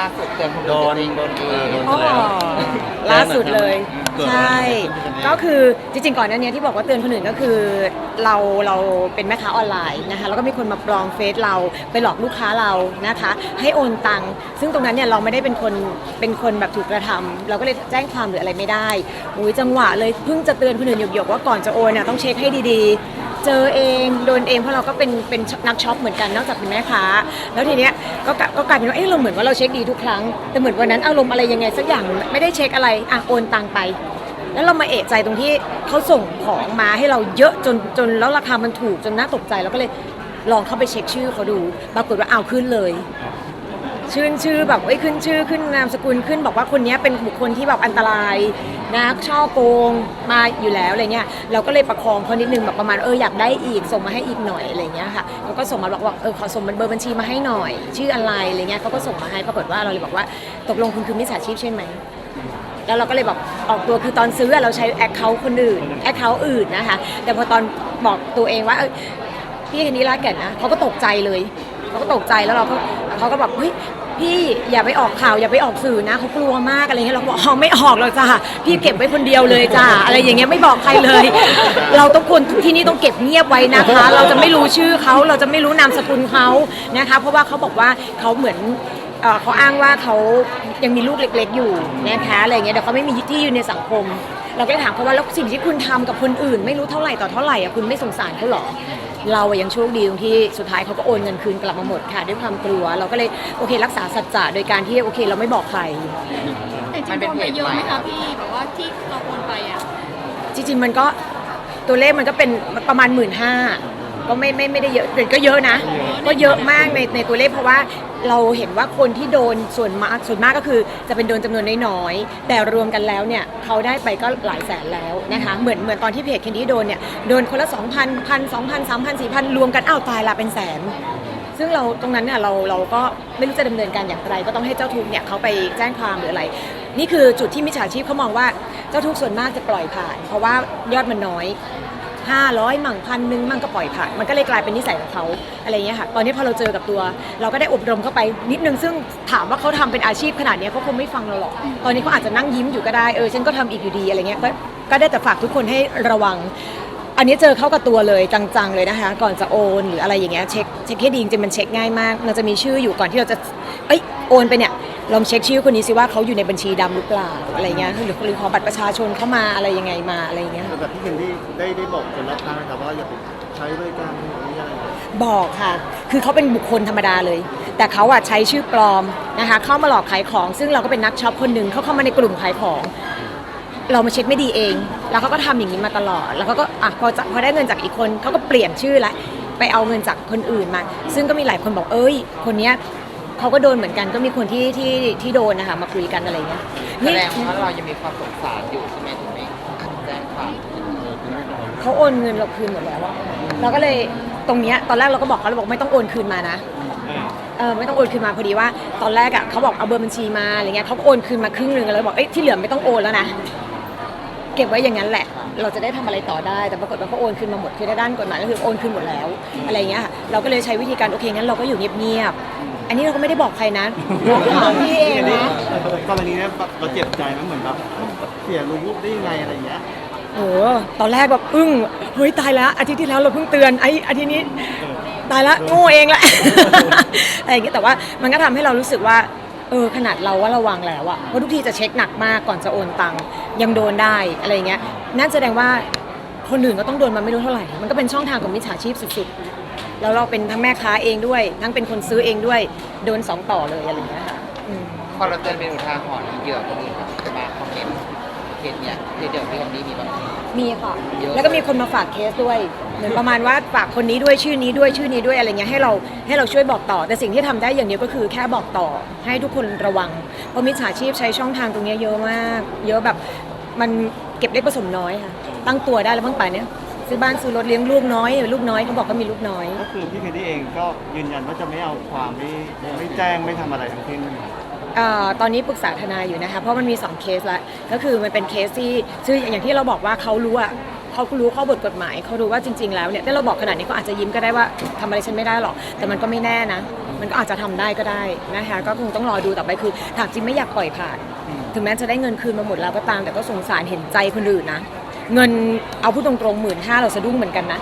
ล่าสุดเตือนคนโดอื่นนตัวเองโดนโดนเออโดนอ๋อไปแล้ว ล่าสุดเลย เกิดอะไรใช่ ขึ้นกันแน่ก็คือจริงๆ ก่อนหน้านี้ที่บอกว่าเตือนคนอื่นก็คือ เราเราเป็นแม่ค้าออนไลน์นะคะแล้วก็มีคนมาปลอมเฟซเราไปหลอกลูกค้าเรานะคะ ให้โอนตังค์ซึ่งตรงนั้นเนี่ยเราไม่ได้เป็นคนเป็นคนแบบถูกกระทำเราก็เลยแจ้งความหรืออะไรไม่ได้อุ้ยจังหวะเลยเพิ่งจะเตือนคนอื่นหยกๆว่าก่อนจะโอนเนี่ยต้องเช็คให้ดีๆ เจอเองโดนเองเพราะเราก็เป็นเป็นนักช็อปเหมือนกันนอกจากเป็นแม่ค้า แล้วทีเนี้ยก็ก็กลายเป็นว่าเอ้เราเหมือนว่าเราเช็คดีทุกครั้ง แต่เหมือนวันนั้นอารมณ์อะไรยังไงสักอย่างไม่ได้เช็คอะไรอะโอนตังไป แล้วเรามาเอะใจตรงที่เขาส่งของมาให้เราเยอะจนจนแล้วราคามันถูกจนน่าตกใจเราก็เลยลองเข้าไปเช็คชื่อเขาดู ปรากฏว่าเอาวขึ้นเลย ชื่นชื่อแบบเอ้ยขึ้นชื่อขึ้นนามสกุลขึ้น บอกว่าคนนี้เป็นบุคคลที่แบบอันตรายนะช่อโกงมาอยู่แล้วอะไรเงี้ยเราก็เลยประคองเขานิดนึงแบบประมาณเอออยากได้อีกส่งมาให้อีกหน่อยอะไรเงี้ยค่ะเขาก็ส่งมาบอกว่าเออขอส่งเบอร์บัญชีมาให้หน่อย ชื่ออะไรอะไรเงี้ยเขาก็ส่งมาให้ปรากฏว่าเราเลยบอกว่าตกลงคุณคือมิจฉาชีพใช่ไหมแล้วเราก็เลยบอกออกตัวคือตอนซื้อเราใช้แอคเคาท์คนอื่นแอคเคาท์อื่นนะคะ แต่พอตอนบอกตัวเองว่าพี่คนนี้รักแก่นนะเขาก็ตกใจเลยเขาก็ตกใจแล้วเราก็เขาก็บอกเฮ้ย พี่อย่าไปออกข่าวอย่าไปออกสื่อนะเขากลัวมากอะไรเงี้ยเราบอกอ๋อไม่ออกหรอกจ้าพี่เก็บไว้คนเดียวเลยจ้าอะไรอย่างเงี้ยไม่บอกใครเลย เราต้องคนที่นี่ต้องเก็บเงียบไว้นะคะ เราจะไม่รู้ชื่อเขาเราจะไม่รู้นามสกุลเขานะคะ เพราะว่าเขาบอกว่าเขาเหมือนเอ่อเขาอ้างว่าเขายังมีลูกเล็ก ๆ อยู่นะคะอะไรเงี้ยเดี๋ยวเขาไม่มีที่ยืนในสังคม เราก็เลยถามเขาว่าแล้วสิ่งที่คุณทำกับคนอื่น ไม่รู้เท่าไหร่ต่อเท่าไหร่อะคุณไม่สงสารเขาหรอ เราอะยังโชคดีตรงที่สุดท้ายเขาก็โอนเงินคืนกลับมาหมดค่ะด้วยความกลัว เราก็เลยโอเค รักษาสัจจะโดยการที่โอเค เราไม่บอกใคร แต่จริงๆโดนไปเยอะไหมคะพี่แบบว่าที่เราโอนไปอะจริงๆมันก็ตัวเลขมันก็เป็นประมาณหมื่นห้าก็ไม่ไม่ไม่ได้เยอะแต่ก็เยอะนะ ก็เยอะมากในในตัวเลขเพราะว่า เราเห็นว่าคนที่โดนส่วนมากส่วนมากก็คือจะเป็นโดนจำนวนน้อยๆแต่รวมกันแล้วเนี่ยเขาได้ไปก็หลายแสนแล้วนะคะเหมือนเหมือนตอนที่เพจเคนดี้โดนเนี่ยโดนคนละ 2 0 0 0พันพันสองพันสามพันสี่พันรวมกันอ้าวตายละเป็นแสน ซึ่งเราตรงนั้นเนี่ยเราเราก็ไม่รู้จะดำเนินการอย่างไร ก็ต้องให้เจ้าทุกข์เนี่ยเขาไปแจ้งความหรืออะไร นี่คือจุดที่มิจฉาชีพเขามองว่าเจ้าทุกข์ส่วนมากจะปล่อยผ่าน เพราะว่ายอดมันน้อย 500 มั่งพันหนึ่งมั่งก็ปล่อยผ่านมันก็เลยกลายเป็นนิสัยของเขาอะไรเงี้ยค่ะตอนนี้พอเราเจอกับตัว เราก็ได้อบรมเข้าไปนิดนึงซึ่งถามว่าเขาทำเป็นอาชีพขนาดนี้เขาคงไม่ฟังเราหรอกตอนนี้เขาอาจจะนั่งยิ้มอยู่ก็ได้เออฉันก็ทำอีกอยู่ดีอะไรเงี้ยก็ก็ได้แต่ฝากทุกคนให้ระวังอันนี้เจอเข้ากับตัวเลยจังๆเลยนะคะ ก่อนจะโอนหรืออะไรอย่างเงี้ยเช็คเช็คให้ดีจริงมันเช็คง่ายมากมันจะมีชื่ออยู่ก่อนที่เราจะเอ้ยโอนไปเนี่ย ลองเช็คชื่อคนนี้สิว่าเขาอยู่ในบัญชีดำหรือเปล่าอะไรเงี้ยหรือหรือขอบัตรประชาชนเข้ามาอะไรยังไงมาอะไรอย่างเงี้ย แต่พี่เคนดี้ได้ได้บอกคนรอบข้างนะครับว่าอย่าไปใช้บริการนี้อะไรอย่างเงี้ยบอกค่ะ คือเขาเป็นบุคคลธรรมดาเลย แต่เขาอะใช้ชื่อปลอมนะคะ เข้ามาหลอกขายของ ซึ่งเราก็เป็นนักช็อปคนหนึ่งเขาเข้ามาในกลุ่มขายของ เรามาเช็คไม่ดีเอง แล้วเขาก็ทำอย่างนี้มาตลอด แล้วเขาก็อะพอจะพอได้เงินจากอีกคนเขาก็เปลี่ยนชื่อละ ไปเอาเงินจากคนอื่นมา ซึ่งก็มีหลายคนบอกเอ้ย คนเนี้ย เขาก็โดนเหมือนกันก็มีคนที่ที่ที่โดนนะคะมาคุยกันอะไรเงี้ยแสดงว่าเรายังมีความสงสารอยู่ใช่ไหมถึงไม่แจ้งความเขาโอนเงินเราคืนหมดแล้วอะเราก็เลยตรงเนี้ยตอนแรกเราก็บอกเขาเราบอกไม่ต้องโอนคืนมานะเออไม่ต้องโอนคืนมาพอดีว่า ตอนแรกอะเขาบอกเอาเบอร์บัญชีมาอะไรเงี้ยเขาก็โอนคืนมาครึ่งหนึ่งแล้วบอกเอ้ยที่เหลือไม่ต้องโอนแล้วนะเก็บไว้อย่างนั้นแหละ เราจะได้ทำอะไรต่อได้แต่ปรากฏว่าเขาโอนคืนมาหมดคือในด้านกฎหมายก็คือโอนคืนหมดแล้วอะไรเงี้ยค่ะเราก็เลยใช้วิธีการโอเคงั้นเราก็อยู่เงียบๆ อันนี้เราก็ไม่ได้บอกใครนะบอกถามพี่เองนะกรณีเนี้ยเราเจ็บใจไหมันเหมือนแบบเสียรู้ได้ยังไงอะไรอย่างเงี้ย โอ้ตอนแรกแบบอึ้ง เฮ้ยตายแล้ว อาทิตย์ที่แล้วเราเพิ่งเตือน ไอ้อาทิตย์นี้ตายละโง่เองแหละ อะไรอย่างเงี้ย แต่ว่ามันก็ทำให้เรารู้สึกว่า เออขนาดเราว่าระวังแล้วอะเพราะทุกทีจะเช็คหนักมากก่อนจะโอนตังค์ยังโดนได้อะไรอย่างเงี้ย นั่นแสดงว่าคนอื่นก็ต้องโดนมาไม่รู้เท่าไหร่ มันก็เป็นช่องทางของมิจฉาชีพสุดๆ แล้วเราเป็นทั้งแม่ค้าเองด้วย ทั้งเป็นคนซื้อเองด้วย โดนสองต่อเลยอะไรอย่างเงี้ยค่ะอืม พอเราเตือนเป็นอุทาหรณ์เหยื่อคนอื่นจะมาคอมเมนต์เคสเนี้ยเคสเดียวที่คนนี้มีบ้างมีค่ะ เยอะ แล้วก็มีคนมาฝากเคสด้วย เหมือนประมาณว่าฝากคนนี้ด้วยชื่อนี้ด้วยชื่อนี้ด้วยอะไรเงี้ยให้เราให้เราช่วยบอกต่อ แต่สิ่งที่ทำได้อย่างเดียวก็คือแค่บอกต่อให้ทุกคนระวัง เพราะมิจฉาชีพใช้ช่องทางตรงเนี้ยเยอะมาก เยอะแบบมันเก็บเล็กผสมน้อยค่ะ ตั้งตัวได้แล้วบ้างป่านเนี้ย ซื้อบ้านซื้อรถเลี้ยงลูกน้อยลูกน้อยเขาบอกก็มีลูกน้อย ก็คือพี่เคนดี้เองก็ยืนยันว่าจะไม่เอาความไม่ไม่แจ้งไม่ทำอะไรทั้งสิ้นเอ่อตอนนี้ปรึกษาทนายอยู่นะคะ เพราะมันมี 2 เคสละก็คือมันเป็นเคสที่ซึ่งอย่างที่เราบอกว่าเขารู้อะเขารู้ข้อบทกฎหมายเขารู้ว่าจริง ๆ แล้วเนี่ยถ้าเราบอกขนาดนี้เขาอาจจะยิ้มก็ได้ว่าทำอะไรฉันไม่ได้หรอก แต่มันก็ไม่แน่นะ มันก็อาจจะทำได้ก็ได้นะคะก็คงต้องรอดูต่อไปคือถามจริงไม่อยากปล่อยผ่าน ถึงแม้จะได้เงินคืนมาหมดแล้วก็ตามแต่ก็สงสารเห็นใจคนอื่นนะ เงินเอาพูดตรงๆหมื่นห้าเราสะดุ้งเหมือนกันนะ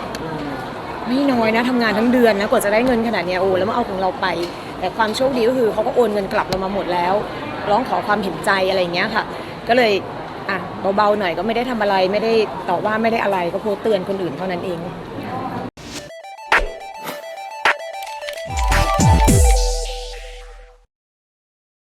ไม่น้อยนะทำงานทั้งเดือนนะกว่าจะได้เงินขนาดเนี้ยโอ้แล้วมาเอาของเราไป แต่ความโชคดีก็คือเขาก็โอนเงินกลับเรามาหมดแล้ว ร้องขอความเห็นใจอะไรอย่างเงี้ยค่ะ ก็เลยอะเบาๆหน่อยก็ไม่ได้ทำอะไรไม่ได้ต่อว่าไม่ได้อะไรก็โพสต์เตือนคนอื่นเท่านั้นเองอ